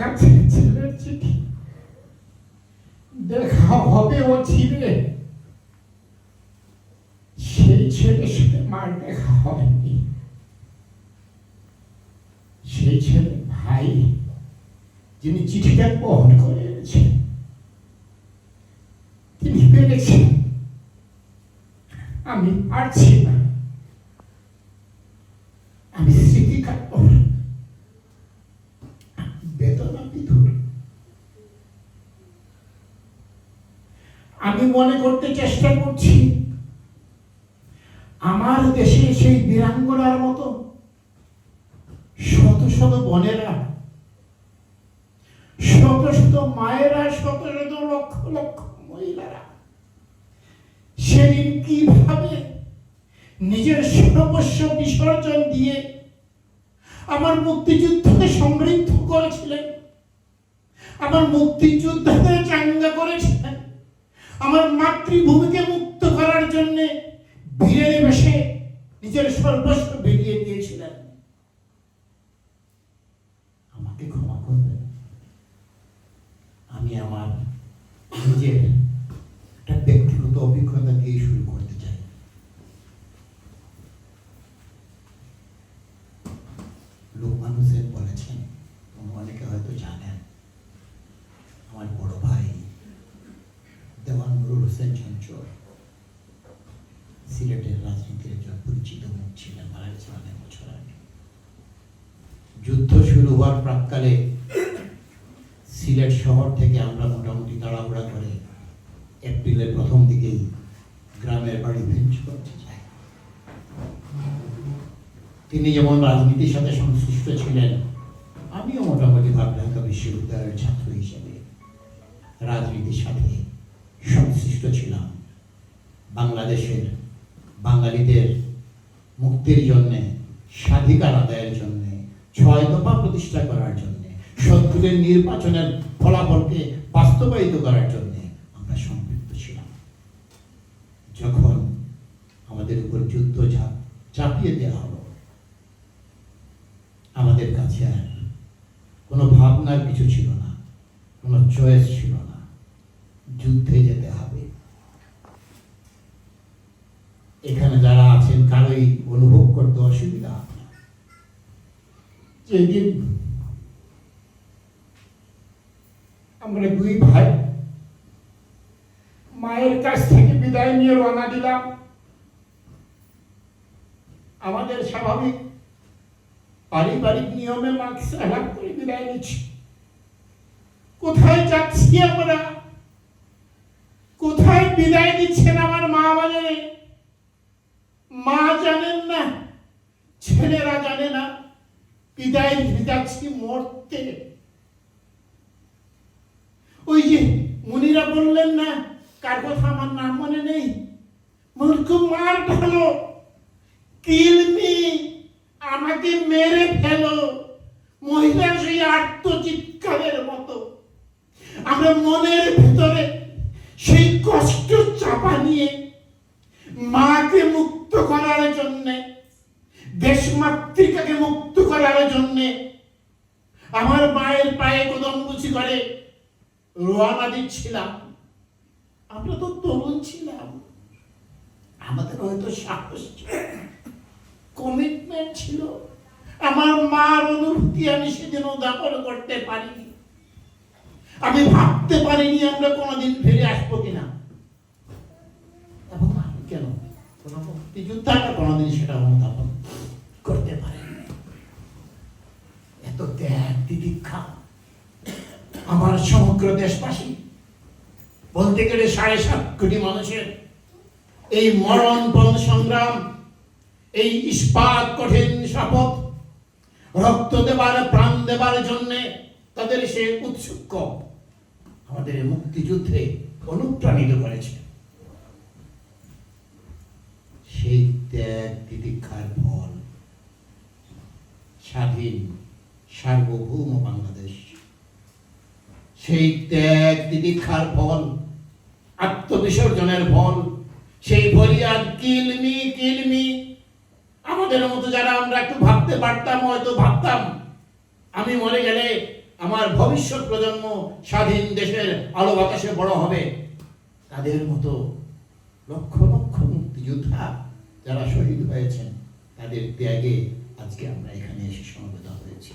কাছে ছেলের চিঠি। দেখা হবে ও ছিঁড়ে সেই ছেলের সাথে মার দেখা হয়নি। সেই ছেলে ভাই, যিনি চিঠিটা বহন করে এনেছেন, তিনি পেরেছেন। আমি পারছি না। আমি আমি মনে করতে চেষ্টা করছি, আমার দেশে সেই বীরাঙ্গনার মতো শত শত বনেরা, শত শত মায়েরা, শত শত লক্ষ লক্ষ মহিলারা সেদিন কীভাবে নিজের সর্বস্ব বিসর্জন দিয়ে আমার মুক্তিযুদ্ধকে সমৃদ্ধ করেছিলেন, আমার মুক্তিযুদ্ধকে চাঙ্গা করেছিলেন আমার মাতৃভূমিকে মুক্ত করার জন্য বীরের বেশে নিজের সর্বস্ব বেরিয়ে দিয়েছিলেন। আমাকে ক্ষমা করবেন। আমি আমার নিজের একটা ব্যক্তিগত অভিজ্ঞতা দিয়ে শুরু করতে চাই। লোকমান মানুষের বলেছেন অনেকে হয়তো জানেন আমার বড় ভাই দেওয়ান নুরুল হোসেন সিলেটের রাজনীতির একজন পরিচিত মুখ ছিলেন মারা গেছেন অনেক বছর আগে যুদ্ধ শুরু হওয়ার প্রাককালে সিলেট শহর থেকে আমরা মোটামুটি তাড়াহুড়া করে এপ্রিলের প্রথম দিকেই গ্রামের বাড়ি ভেঞ্চ করতে যাই তিনি যেমন রাজনীতির সাথে সংশ্লিষ্ট ছিলেন আমিও মোটামুটি ঢাকা বিশ্ববিদ্যালয়ের ছাত্র হিসেবে রাজনীতির সাথে সংশ্লিষ্ট ছিলাম। বাংলাদেশের বাঙালিদের মুক্তির জন্যে, স্বাধিকার আদায়ের জন্যে, ছয় দফা প্রতিষ্ঠা করার জন্যে সত্তরের নির্বাচনের ফলাফলকে বাস্তবায়িত করার জন্যে আমরা সম্পৃক্ত ছিলাম। যখন আমাদের উপর যুদ্ধ চাপিয়ে দেওয়া হলো, আমাদের কাছে আর কোনো ভাবনার কিছু ছিল না, কোনো চয়েস ছিল না। যুদ্ধে যেতে হবে। এখানে যারা আছেন কারোই অনুভব করতে অসুবিধা যেদিন আমরা দুই ভাই মায়ের কাছ থেকে বিদায় নিয়ে রওনা দিলাম, আমাদের স্বাভাবিক পারিবারিক নিয়মে মাকে সালাম করে বিদায় নিচ্ছি। কোথায় যাচ্ছি আমরা? কোথায় বিদায় দিচ্ছেন আমার মা বলে মা জানেন না, ছেলেরা জানে না। বিদায় যাচ্ছি মরতে। ওই যে মুনিরা বললেন না, কার কথা আমার নাম মনে নেই? মূর্খ মার ঢালো, কিলমি আমাকে মেরে ফেলো। মহিলা সেই আত্মচিৎকারের মতো। আমরা মনের ভিতরে সেই কষ্ট চাপা নিয়ে মাকে মুক্ত করার জন্যে, দেশমাতৃকাকে মুক্ত করার জন্যে আমার মায়ের পায়ে কদম বুঝি করে রোয়ানা দিচ্ছিলাম আমরা তো তরুণ ছিলাম। আমাদের হয়তো সাহস কমিটমেন্ট ছিল। আমার মার অনুভূতি আমি সেদিন উদাপন করতে পারিনি। আমি ভাবতে পারিনি আমরা কোনোদিন ফিরে আসব কিনা। কেন? কোনো মুক্তিযোদ্ধাটা কোনোদিন সেটা অনুধাবন করতে পারেনি। এত ত্যাগ, তিতিক্ষা। আমার সমগ্র দেশবাসী বলতে গেলে সাড়ে সাত কোটি মানুষের এই মরণপণ সংগ্রাম, এই ইস্পাত কঠিন শপথ, রক্ত দেবার, প্রাণ দেবার জন্য তাদের সে উৎসুক। আমাদের মুক্তিযুদ্ধে অনুপ্রাণিত করেছে। সেই ত্যাগ তিতিক্ষার ফল স্বাধীন, সার্বভৌম বাংলাদেশ। সেই ত্যাগ তিতিক্ষার ফল, আত্মবিসর্জনের ফল, সেই ফরিয়াদ কিলমি কিলমি। আমাদের মতো যারা আমরা একটু ভাবতে পারতাম, হয়তো ভাবতাম, আমি মরে গেলে আমার ভবিষ্যৎ প্রজন্ম স্বাধীন দেশের আলো বাতাসে বড় হবে। তাদের মতো লক্ষ লক্ষ মুক্তিযোদ্ধা যারা শহীদ হয়েছেন, তাদের ত্যাগে আজকে আমরা এখানে এসে সমবেত হয়েছি।